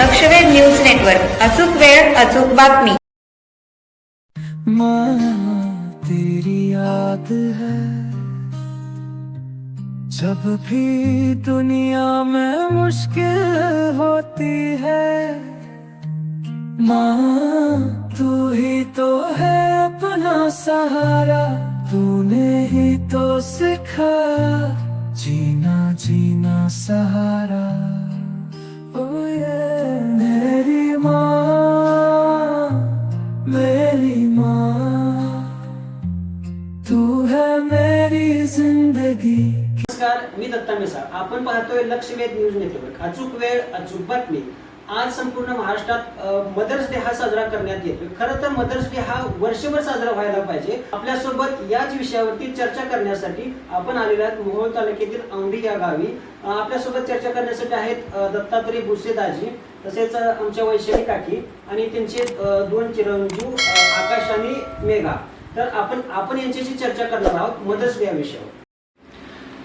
लक्षवेध news network. अचूक वेळ अचूक बातमी. तेरी याद है। जब भी दुनिया में मुश्किल होती है माँ तू ही तो है अपना सहारा। तूने ही तो सिखा जीना जीना सहारा। मी आपण पाहतोय लक्षवेध न्यूज नेटवर्क. अचूक वेळ अचूक बातमी. आज संपूर्ण महाराष्ट्रात मदर्स डे हा साजरा करण्यात येतोय. खरं तर मदर्स डे हा वर्षभर साजरा व्हायला पाहिजे. आपल्यासोबत याच विषयावरती चर्चा करण्यासाठी आपण आलेलो आहोत मोहोळ तालुक्यातील औंढी या गावी. आपल्या आपल्यासोबत चर्चा करण्यासाठी आहेत दत्तात्रय भुसेदाजी तसेच आमच्या वैशाली काकी आणि त्यांचे दोन चिरंजीव आकाश आणि मेघा. तर आपण आपण यांच्याशी चर्चा करणार आहोत मदर्स डे या विषयावर.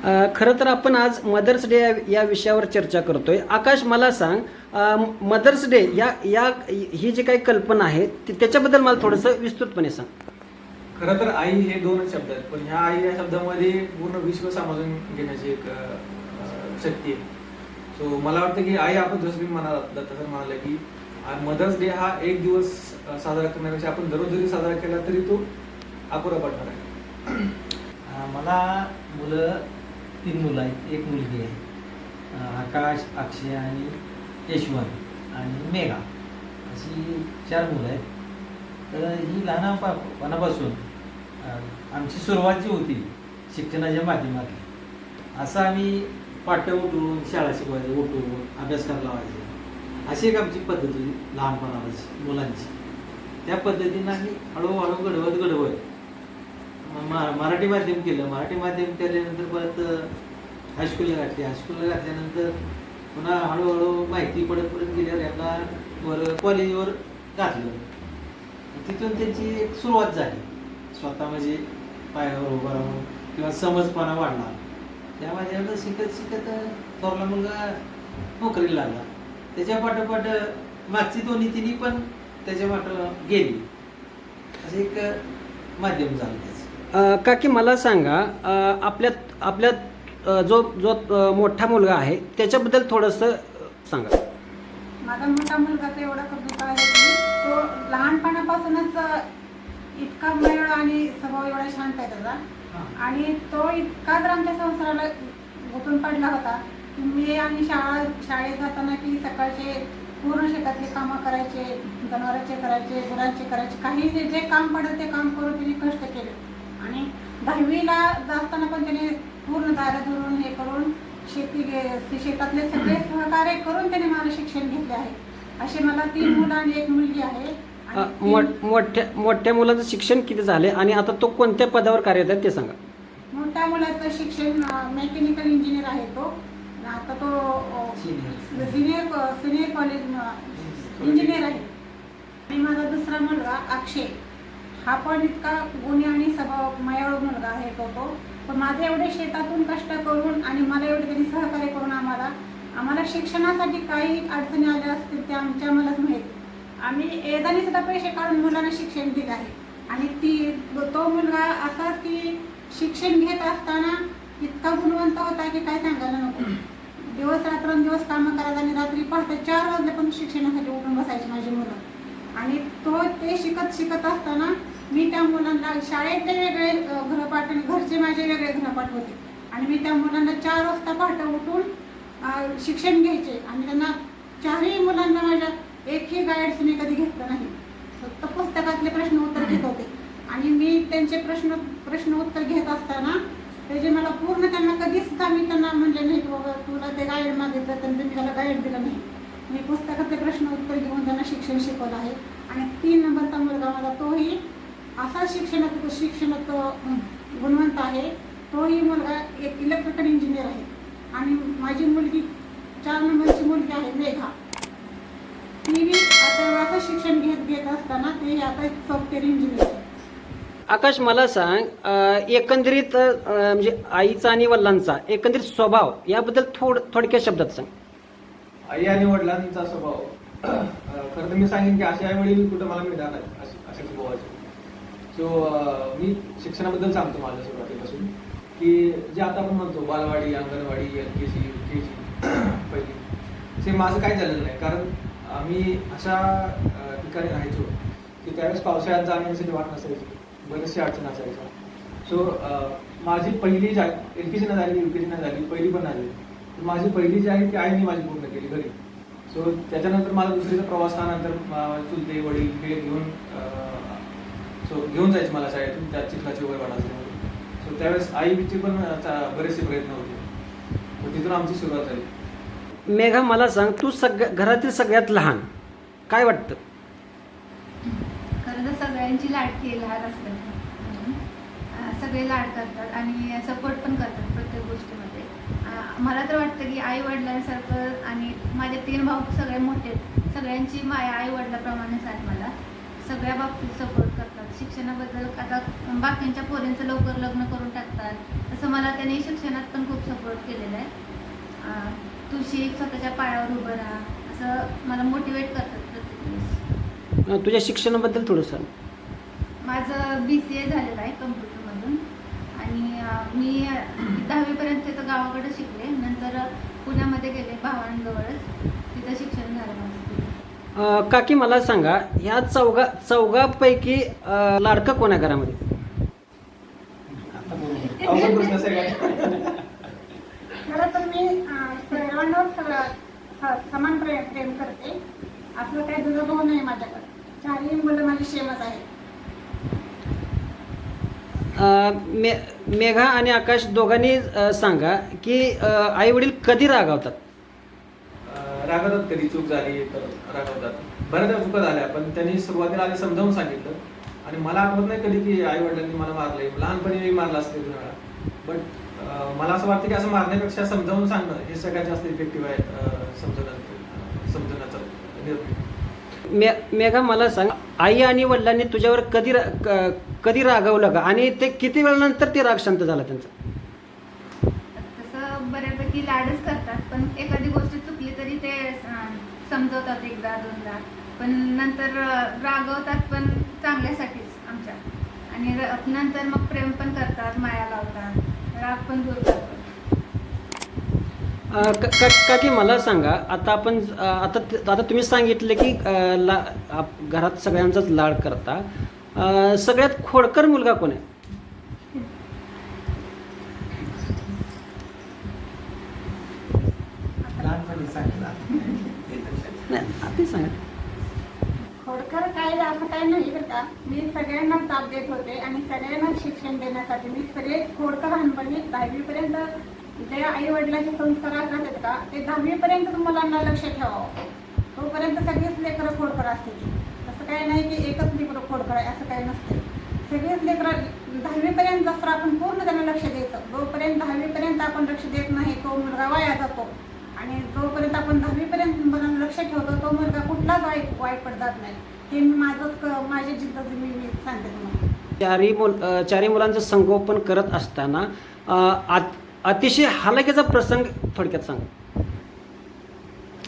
खरं तर आपण आज मदर्स डे या- विषयावर चर्चा करतोय. आकाश मला सांग मदर्स डे या या ही जी काही कल्पना आहे ती- त्याच्याबद्दल मला थोडंसं विस्तृतपणे सांग. खरं तर आई हे दोनच शब्द आहेत पण ह्या आई या शब्दामध्ये पूर्ण विश्व समजून घेण्याची एक शक्ती आहे. सो मला वाटतं की आई आपण जसं मी म्हणाला दत्ता सर म्हणाले की मदर्स डे हा एक दिवस साजरा करण्यापेक्षा आपण दररोज जरी साजरा केला तरी तो अपुरा पडणार आहे. मला मुलं तीन मुलं आहेत. एक मुलगी आहे. आकाश अक्षय आणि यशवंत आणि मेघा. अशी चार मुलं आहेत. तर ही लहानपणापासून आमची सुरुवात जी होती शिक्षणाच्या माध्यमातली असं आम्ही पाट्या उठवून शाळा शिकवायचं उठवून अभ्यास करायला लावायचे. अशी एक आमची पद्धत होती लहानपणाची मुलांची. त्या पद्धतीनं आम्ही हळूहळू घडवत घडवत मराठी माध्यम केलं. मराठी माध्यम केल्यानंतर परत हायस्कूलला घातली. हायस्कूलला घातल्यानंतर पुन्हा हळूहळू माहिती पडत पडत गेल्यावर यांना वर कॉलेजवर घातलं. तिथून त्यांची एक सुरुवात झाली. स्वतः म्हणजे पायावर उभं राहून किंवा समजपणा वाढला. त्या माध्यमातून शिकत शिकत थोरला मुलगा नोकरीला लागला. त्याच्या पाठोपाठ मागची दोन्ही तिन्ही पण त्याच्या पाठ गेली. असं एक माध्यम झालं त्याचं. काकी मला सांगा आपल्या आपल्या जो जो मोठा मुलगा आहे त्याच्याबद्दल थोडंसं सांगा. माझा मोठा मुलगा तर एवढा कबूतर आहे की तो लहानपणापासूनच इतका मयळ आणि स्वभाव एवढा शांत आहे त्याचा. आणि तो इतका जर आमच्या संसाराला गुंतून पडला होता की मी आणि शाळा शाळेत जाताना की सकाळचे पूर्ण शेतातले कामं करायचे जनावरांचे करायचे गुरांचे करायचे काही जे जे काम पडेल ते काम करून तिने कष्ट केले. आणि दहावीला जाताना पण त्याने पूर्ण दारा धरून हे करून शेती गे- शेतातले सगळे सहकार्य करून त्याने मला शिक्षण घेतले आहे. असे मला तीन मुलं आणि एक मुलगी आहे. मोठ्या मोठ्या मुलाचं शिक्षण किती झाले आणि आता तो कोणत्या पदावर कार्यरत आहे ते सांगा. मोठ्या मुलाचं शिक्षण मेकॅनिकल इंजिनियर आहे तो. आता तो. सिनियर सिनियर कॉलेज इंजिनियर आहे. आणि माझा दुसरा मुलगा अक्षय. हा पण इतका गुणी आणि स्वभाव मायाळू मुलगा आहे तो तो. पण माझे एवढे शेतातून कष्ट करून आणि मला एवढे त्यांनी सहकार्य करून आम्हाला आम्हाला शिक्षणासाठी काही अडचणी आल्या असतील त्या आमच्या मलाच माहीत. आम्ही एदाने सुद्धा पैसे काढून मुलांना शिक्षण दिलं आहे. आणि ती तो मुलगा असाच की शिक्षण घेत असताना इतका गुणवंत होता की काय सांगायला नको. दिवस रात्रंदिवस कामं करायला आणि रात्री पहाटे चार पण शिक्षणासाठी उठून बसायची माझी मुलं. आणि तो ते शिकत शिकत असताना मी त्या मुलांना शाळेतले वेगळे अ, गृहपाठ आणि घरचे माझे वेगळे गृहपाठ होते. आणि मी त्या मुलांना चार वाजता पहाटे उठून शिक्षण घ्यायचे. आणि त्यांना चारही मुलांना माझ्या एकही गाईड्स मी कधी घेतलं नाही. फक्त पुस्तकातले प्रश्न उत्तर घेत होते. आणि मी त्यांचे प्रश्न प्रश्न उत्तर घेत असताना त्याचे मला पूर्ण त्यांना कधीच मी त्यांना म्हणले नाही की बाबा तुला ते गाईड मागितलं तर मी त्याला गाईड दिलं नाही. मी पुस्तकातले प्रश्न उत्तर घेऊन त्यांना शिक्षण शिकवलं आहे. आणि तीन नंबरचा मुलगा माझा तोही असा शिक्षणात शिक्षणात गुणवंत आहे. तोही मुलगा एक इलेक्ट्रिकल इंजिनियर आहे. आणि माझी मुलगी चार नंबरची मुलगी आहे मेघा. ती बी आता असं शिक्षण घेत घेत असताना ते आता सॉफ्टवेअर इंजिनियर आहे. आकाश मला सांग एकंदरीत म्हणजे आईचा आणि वडिलांचा एकंदरीत स्वभाव याबद्दल थोड थोडक्या शब्दात सांग. आई आणि वडिलांचा स्वभाव. खरं तर मी सांगेन की असे आई वडील कुठं मला मिळणार नाही असे स्वभावाचे सो मी शिक्षणाबद्दल सांगतो माझ्या सुरुवातीपासून की जे आता आपण म्हणतो balwadi anganwadi L K G U K G पहिली ते माझं काही झालेलं नाही. कारण आम्ही अशा ठिकाणी राहायचो की त्यावेळेस पावसाळ्यात जाण्यासाठी वाट नसायची. बरेचसे अडचण असायच्या सो माझी पहिली जा एल के जीनं झाली यू के जीनं झाली पहिली पण झाली माझी पहिली जी आहे ती आईने माझी पूर्ण केली घरी. सो त्याच्यानंतर माझा दुसरीचा प्रवास हा नंतर चुलते वडील हे घेऊन सो घेऊन जायचे मला शाळेतून त्या चिखलाची वगैरे असल्यामुळे सो त्यावेळेस आईचे पण बरेचसे प्रयत्न होते. तिथून आमची सुरुवात झाली. मेघा मला सांग तू सगळ्या घरातील सगळ्यात लहान काय वाटतं? खरं तर सगळ्यांची लाडकी आहे लहान असल्यामुळे. अं, सगळे लाड करतात आणि सपोर्ट पण करतात प्रत्येक गोष्टीमध्ये. मला तर वाटतं की आई वडिलांसारखं आणि माझे तीन भाऊ सगळे मोठे आहेत. सगळ्यांची माया आई वडिलाप्रमाणेच आहे मला. सगळ्या बाबतीत सपोर्ट करतात. शिक्षणाबद्दल आता बाकींच्या पोरींचं लवकर लग्न करून टाकतात. तसं मला त्यांनी शिक्षणात पण खूप सपोर्ट केलेला आहे. अं, तू शिक स्वतःच्या पायावर उभं राहा. असं मला मोटिवेट करतात प्रत्येक वेळेस. तुझ्या शिक्षणाबद्दल थोडं सांग. माझं बी सी ए झालेलं आहे कम्प्युटरमधून. आणि मी दहावीपर्यंत तिथं गावाकडे शिकले. नंतर पुण्यामध्ये गेले भावांजवळच तिथं शिक्षण झालं माझं अं, काकी मला सांगा ह्या चौघा चौघापैकी लाडकं कोणा घरामध्ये? अवघड प्रश्न खरं तर मी सर्वांवर सगळं समान प्रेम प्रेम करते. असं काही दुजा भाऊ नाही माझ्याकडे. चारही मुलं माझी सेमच आहेत अं, मे मेघा आणि आकाश दोघांनी सांगा की आई वडील कधी रागावतात? रागवतात कधी चूक झाली तर रागवतात बऱ्याच वेळा चुका झाल्या पण त्यांनी सुरुवातीला आधी समजावून सांगितलं. आणि मला आठवत नाही कधी की आई वडिलांनी मला मारलंय लहानपणी मी मारलं असते दोन वेळा. बट मला असं वाटतं की असं मारण्यापेक्षा समजावून सांगणं हे सगळ्यात जास्त इफेक्टिव्ह आहे समजवण्याचं समजवण्याचा निर्णय. मे मेघा मला सांग आई आणि वडिलांनी तुझ्यावर कधी कधी रागवलं का आणि ते किती वेळानंतर ते राग शांत झाला त्यांचा? तसं बऱ्यापैकी लाडच करतात पण एखादी गोष्ट तरी ते समजवतात एकदा दोनदा. पण नंतर रागवतात पण चांगल्यासाठीच आमच्या. आणि नंतर मग प्रेम पण करतात माया लावतात राग पण दूर करतात. काकी मला सांगा आता आपण आता आता तुम्ही सांगितलं की ला घरात सगळ्यांचाच लाड करता. सगळ्यात खोडकर मुलगा कोण आहे लहानपणी सांगितलं नाही आता सांगा खोडकर काय असं काही नाही बरं का मी सगळ्यांना ताप देत होते आणि सगळ्यांना शिक्षण देण्यासाठी मी सगळे खोडकर दहावीपर्यंत जे आई वडिलांचे संस्कार असतात का ते दहावीपर्यंत मुलांना लक्ष ठेवावं. तोपर्यंत सगळीच लेकरं खोडकर असतील असं काही नाही की एकच लेकरं खोडकर आहे असं काही नसते. सगळीच लेकरं दहावीपर्यंत जसं आपण पूर्ण त्यांना लक्ष द्यायचं जोपर्यंत दहावीपर्यंत आपण लक्ष देत नाही तो मुलगा वाया जातो. आणि जोपर्यंत आपण दहावीपर्यंत मुलांना लक्ष ठेवतो तो मुलगा कुठलाच वाईट वाईट पडत जात नाही. हे मी माझं क- माझी जिद्द मी मी सांगते तुम्हाला. चारही मुल अं, चारही मुलांचं संगोपन करत असताना अतिशय हालाकीचा प्रसंग थोडक्यात सांग.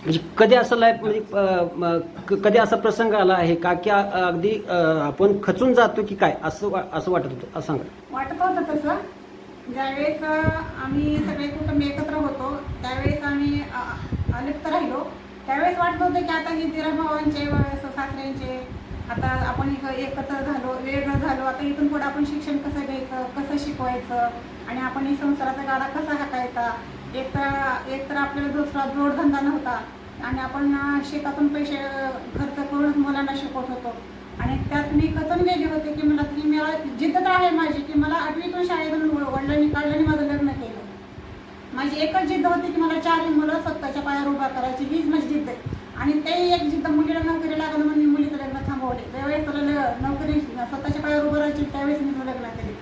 म्हणजे कधी असं लाईफ म्हणजे कधी असा प्रसंग आला आहे का? की अगदी आपण खचून जातो की काय? असं असं वाटत होतं. असं सांगा. वाटत होतं तसं. ज्यावेळेस आम्ही सगळे कुटुंब एकत्र होतो त्यावेळेस आम्ही अलिप्त राहिलो. त्यावेळेस वाटत होतं की आता हे दिराभावांचे व सासऱ्यांचे आता आपण एकत्र झालो वेगळं झालो आता इथून पुढे आपण शिक्षण कसं घ्यायचं कसं शिकवायचं आणि आपण हे संसाराचा गाडा कसा हाकायचा एक तर एक तर आपल्याला दुसरा जोडधंदा नव्हता आणि आपण शेतातून पैसे खर्च करून मुलांना शिकवत होतो. आणि त्यात मी खचून गेले होते की मला की मला जिद्द तर आहे माझी की मला आठवीतून शाळेतून वडिलांनी काढलं माझं लग्न केलं. माझी एकच जिद्द होती की मला चारही मुलं स्वतःच्या पायावर उभा करायची हीच माझी जिद्द आहे. आणि ते एक जिद्द मुलीला नोकरी लागलं म्हणून मी मुलीचं ज्यावेळेस तुला नोकरी स्वतःच्या पायावर उभं राहायची त्यावेळेस मी तुला लग्न केले.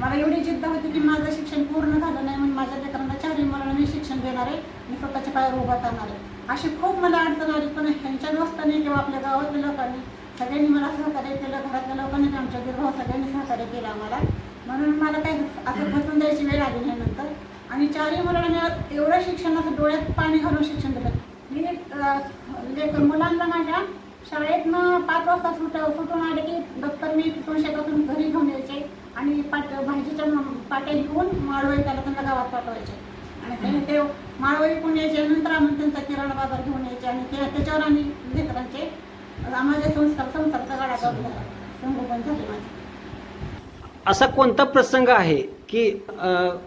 मला एवढी जिद्द होती की माझं शिक्षण पूर्ण झालं नाही म्हणून माझ्या लेकरांना चारही मुलांना मी शिक्षण देणार आहे मी स्वतःच्या पायावर उभा करणार आहे. अशी खूप मला अडचण आली पण ह्यांच्या दोस्तांनी किंवा आपल्या गावातल्या लोकांनी सगळ्यांनी मला सहकार्य केलं घरातल्या लोकांनी आमच्या दीर्घ सगळ्यांनी सहकार्य केलं आम्हाला. म्हणून मला काही असं फसून द्यायची वेळ आली नाही नंतर. आणि चारही मुलांना मी एवढं शिक्षणाचं डोळ्यात पाणी घालून शिक्षण दिलं. मी लेकर मुलांना माझ्या शाळेतनं पाच वाजता सुट सुटून आले की दप्तर मी तिथून शेतातून घरी घेऊन यायचे आणि पाट भाजीच्या पाट्या घेऊन माळवळी त्याला त्यांना गावात पाठवायचे. आणि त्याने ते माळवळी कोण यायचे नंतर आम्ही त्यांचा किराणा बाजार घेऊन यायचे आणि ते त्याच्यावर आम्ही लेकरांचे आम्हाला संस्कार संसारचा गाडा संगोपन झाले माझे. असा कोणता प्रसंग आहे की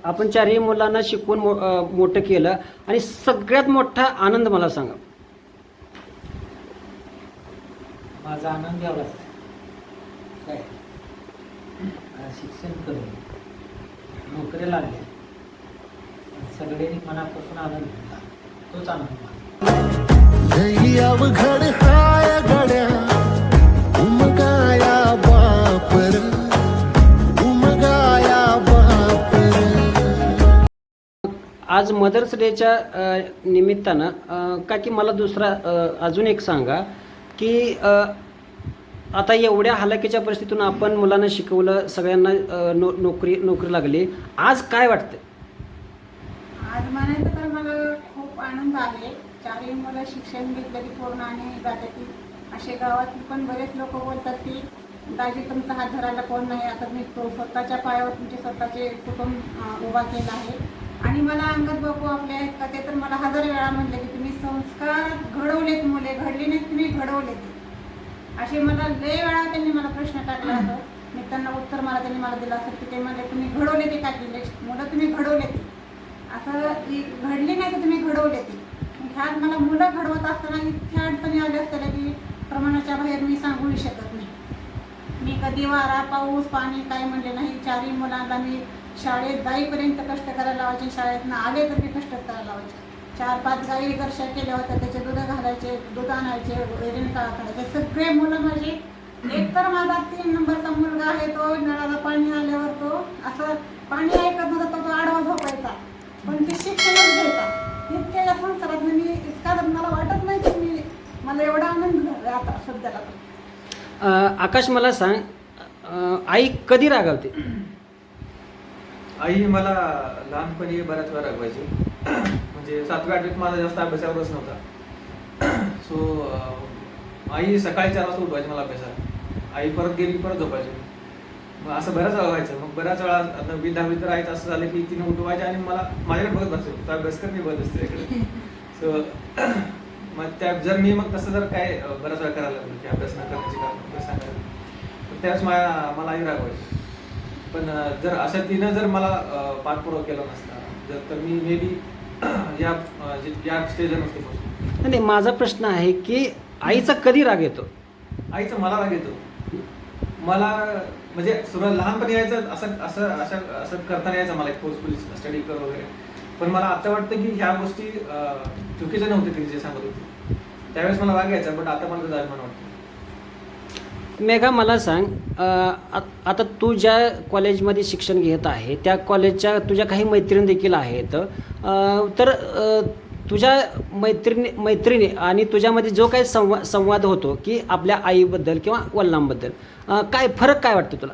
आपण चारही मुलांना शिकवून मो- मोठं केलं आणि सगळ्यात मोठा आनंद मला सांगा. माझा आनंद एवढाच आहे काय? शिक्षण करून. नोकरी लागल्या. सगळ्यांनी मनापासून आनंद घेतला. तोच आनंद आज मदर्स डेच्या निमित्तानं अ, का की मला दुसरा अजून एक सांगा. की आता एवढ्या हालाकीच्या परिस्थितीतून आपण मुलांना शिकवलं सगळ्यांना नो नोकरी नोकरी लागली. आज काय वाटतं आज म्हणायचं तर मला खूप आनंद आहे. चारही मुलं शिक्षण घेतलं की पूर्ण आणि जातात असे गावात पण बरेच लोक बोलतात की दाजी तुमचा हात धरायला कोण नाही? आता मी तो स्वतःच्या पायावर तुमचे स्वतःचे कुटुंब उभा केलं आहे. आणि मला अंगद बापू आपले आहेत का ते तर मला हजार वेळा म्हणले की तुम्ही संस्कार घडवलेत मुले घडली नाहीत तुम्ही घडवले असे मला लय वेळा त्यांनी मला प्रश्न टाकला होता. मी त्यांना उत्तर मला त्यांनी मला दिलं असेल की ते म्हणले तुम्ही घडवले ते काय मुलं तुम्ही घडवले ते असं घडली नाही तर तुम्ही घडवले ती ह्यात मला मुलं घडवत असताना इतक्या अडचणी आल्या असताना की प्रमाणाच्या बाहेर मी सांगूही शकत नाही. मी कधी वारा पाऊस पाणी काय म्हणले नाही. चारही मुलांना मी शाळेत जाईपर्यंत कष्ट करायला लावायचे शाळेतनं आले तर मी कष्ट करायला लावायचे. चार पाच गाई दर्शा केल्या होत्या. त्याचे दूध घालायचे दूध आणायचे वैरण काळा काढायचे सगळे मुलं माझे. एक तर माझा तीन नंबरचा मुलगा आहे तो नळाला पाणी आल्यावर तो असं पाणी ऐकत नव्हता तो तो आडवा झोपायचा. पण ते शिक्षणच घ्यायचा. इतक्या या संसारात मी इतका मला वाटत नाही की मी मला एवढा आनंद झाला आता सध्याला. अ, आकाश मला सांग. अ, आई कधी रागावते? आई मला लहानपणी बऱ्याच वेळा रागवायची. म्हणजे सातव्या आठवीत माझा जास्त अभ्यासावरच नव्हता. सो आई सकाळी चार वाजता उठवायची मला अभ्यासाला. आई परत गेली परत झोपायची. मग असं बऱ्याच वेळा व्हायचं. मग बऱ्याच वेळा नववी दहावी तर आहेत असं झालं की तिने उठवायचे आणि मला माझ्याकडे बघत बसते तर अभ्यास कर मी बघत असते इकडे सो मग त्या जर मी मग तसं जर काय बऱ्याच वेळा करायला लागलो की अभ्यास न करण्याची कारण अभ्यास नाही तर त्यावेळेस माझ्या मला आई रागवायची. पण जर असं तिनं जर मला पाठपुरावा केला नसता जर तर मी मे बी या अं, जे- या स्टेजला नसते पोहोचलो नाही माझा प्रश्न आहे की आईचा कधी राग येतो? आईचा मला राग येतो. मला म्हणजे सुरुवात लहानपणी यायचं असं असं असं असं करताना यायचं मला फोर्सफुली स्टडी कर वगैरे. पण मला आता वाटतं की ह्या गोष्टी चुकीच्या नव्हत्या तिने जे सांगत होती. त्यावेळेस मला राग यायचा बट आता मला जायला वाटतं मेघा मला सांग आ- आता तू ज्या कॉलेजमध्ये शिक्षण घेत आहे त्या कॉलेजच्या तुझ्या काही मैत्रिणी देखील आहेत तर तुझ्या मैत्रिणी मैत्रिणी आणि तुझ्यामध्ये जो काही संवा संवाद होतो की आपल्या आईबद्दल किंवा वडिलांबद्दल काय फरक काय वाटतो तुला?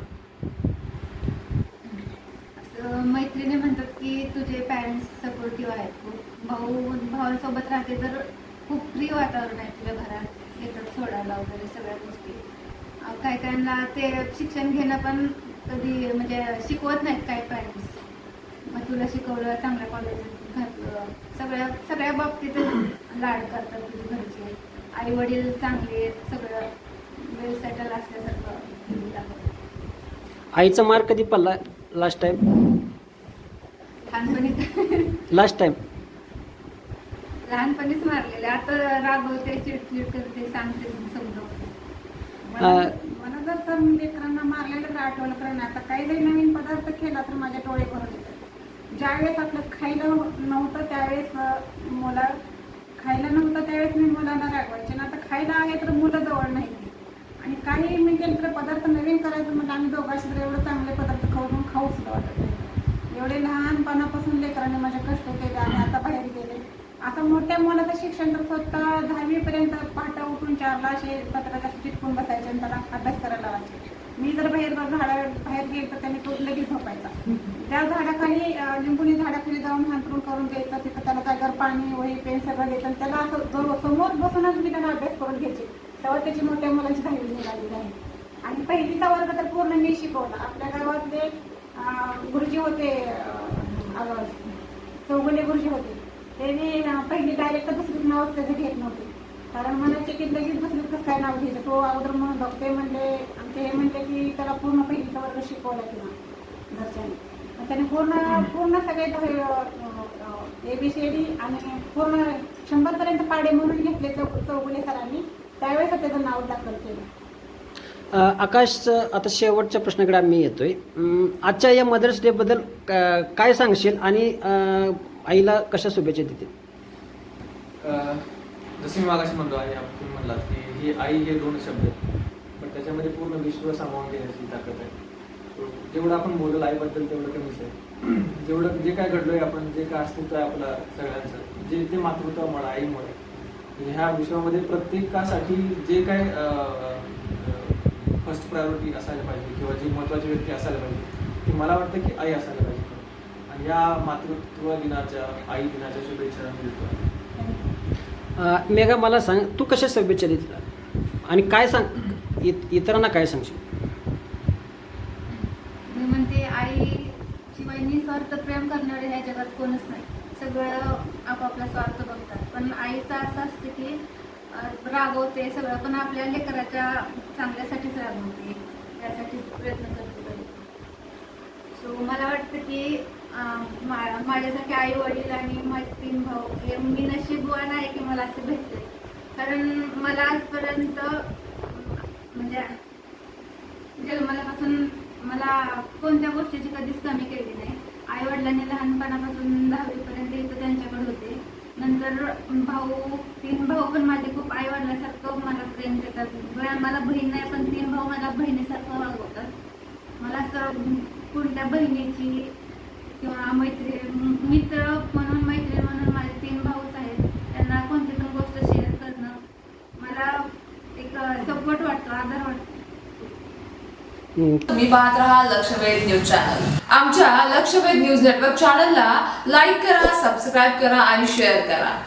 मैत्रिणी म्हणतात की तुझे पॅरेंट्स सपोर्टिव्ह आहेत. खूप भाऊ भावासोबत राहते तर खूप फ्री वातावरण आहे तुझ्या घरात येतात सोडायला वगैरे सगळ्या गोष्टी. काही काहींना ते शिक्षण घेणं पण कधी म्हणजे शिकवत नाहीत काही पॅरेंट्स मग तुला शिकवलं चांगल्या कॉलेजात घातलं. सगळ्या सगळ्या बाबतीत लाड करतात तुझे घरचे. आई वडील चांगले आहेत सगळं वेल सेटल असल्यासारखं आईचा मार कधी पडला लास्ट टाइम लहानपणी लास्ट टाइम लहानपणीच मारलेले. आता रागवते चिडचिड करते सांगते समजवते. जर तर मी लेकरांना मारलेलं तर आठवलं नाही. आता काही नवीन पदार्थ केला तर माझ्या डोळे भरून येतात. ज्यावेळेस आपलं खायला नव्हतं त्यावेळेस मुलं खायला नव्हतं त्यावेळेस मी मुलांना रागवायचे ना आता खायला आहे तर मुलं जवळ नाही. आणि काही मी केलं तर पदार्थ नवीन करायचं म्हणजे आम्ही दोघांशी तर एवढं चांगले पदार्थ खाऊन खाऊ सुद्धा वाटत नाही. एवढे लहानपणापासून लेकरांनी माझे कष्ट केले आणि आता बाहेर गेले. आता मोठ्या मुलाचं शिक्षण तर स्वतः दहावीपर्यंत पहाटा उठून चारला असे पत्रात चिटकून बसायचे आणि त्याला अभ्यास करायला लावायचे. मी जर बाहेर झाडा बाहेर गेले तर त्याने तो लगेच झोपायचा. त्या झाडाखाली लिंबूनी झाडाखाली जाऊन हांतरून करून द्यायचं तिथं त्याला काय घर पाणी वही पेन सगळं द्यायचं आणि त्याला असं जवळ समोर बसूनच मी त्यांना अभ्यास करून घ्यायचे. तेव्हा त्याची मोठ्या मुलांची दहावी निघालेली आहे. आणि पहिलीचा वर्ग तर पूर्ण मी शिकवला. आपल्या गावातले गुरुजी होते चौगुले गुरुजी होते. हे मी पहिली डायरेक्ट दुसरी नाव त्याचं घेत नव्हते. कारण मला की लगेच दुसरीत कसं काय नाव घ्यायचं? तो अगोदर म्हणून बघते म्हणले आमचे हे म्हणले की त्याला पूर्ण पहिलीचा वर्ग शिकवला किंवा घरच्यांनी. मग त्याने पूर्ण पूर्ण सगळे एबीसीडी आणि पूर्ण शंभर पर्यंत पाडे म्हणून घेतले चौ चौगुले सरांनी. त्यावेळेस त्याचं नाव दाखल केलं. आकाश आता शेवटच्या प्रश्नाकडे आम्ही येतोय. आजच्या या मदर्स डे बद्दल काय सांगशील? आणि आईला कशा शुभेच्छा देतील जसं मी मागाशी म्हणलो आहे आपण तुम्ही म्हणलात की ही आई हे दोन शब्द आहेत. पण त्याच्यामध्ये पूर्ण विश्व सामावून घेण्याची ताकद आहे. जेवढं आपण बोललो आईबद्दल तेवढं कमीच आहे. जेवढं जे काय घडलोय आपण जे काय अस्तित्व आहे आपलं सगळ्यांचं जे ते मातृत्वामुळे आईमुळे. म्हणजे ह्या विश्वामध्ये प्रत्येकासाठी जे काय फर्स्ट प्रायोरिटी असायला पाहिजे किंवा जी महत्वाची व्यक्ती असायला पाहिजे ती मला वाटतं की आई असायला पाहिजे. या मातृत्व दिनाच्या आई दिनाच्या शुभेच्छा मी देतो अ, मेघा मला सांग तू कशा शुभेच्छा देतील? आणि काय सांग इत- इतरांना काय सांगशील? मी म्हणते आई शिवाय निस्वार्थ प्रेम करणारे ह्या जगात कोणच नाही. सगळं आपापला स्वार्थ बघतात. पण आईचं असं असतं की रागवते सगळं पण आपल्या लेकराच्या चांगल्यासाठीच रागवते. त्यासाठी प्रयत्न करते. सो मला वाटतं की माझ्यासारखे आई वडील आणि माझे तीन भाऊ हे मी नशीबवान आहे की मला असे भेटते कारण मला आजपर्यंत म्हणजे जन्मल्यापासून मला कोणत्या गोष्टीची कधीच कमी केली नाही. आई वडिलांनी लहानपणापासून दहावीपर्यंत इथं त्यांच्याकडे होते. नंतर भाऊ तीन भाऊ पण माझे खूप आई वडिलांसारखं मला प्रेम देतात. मला बहीण नाही पण तीन भाऊ मला बहिणीसारखं वागवतात. मला असं कोणत्या बहिणीची किंवा मैत्रीण मित्र म्हणून मैत्रीण म्हणून माझे तीन भाऊच आहेत. त्यांना कोणती पण गोष्ट शेअर करणं मला एक सपोर्ट वाटतो आधार वाटतो. हम्म. तुम्ही पाहत राहा लक्षवेध न्यूज चॅनल. आमच्या लक्षवेध न्यूज नेटवर्क चॅनलला लाईक करा सबस्क्राईब करा आणि शेअर करा.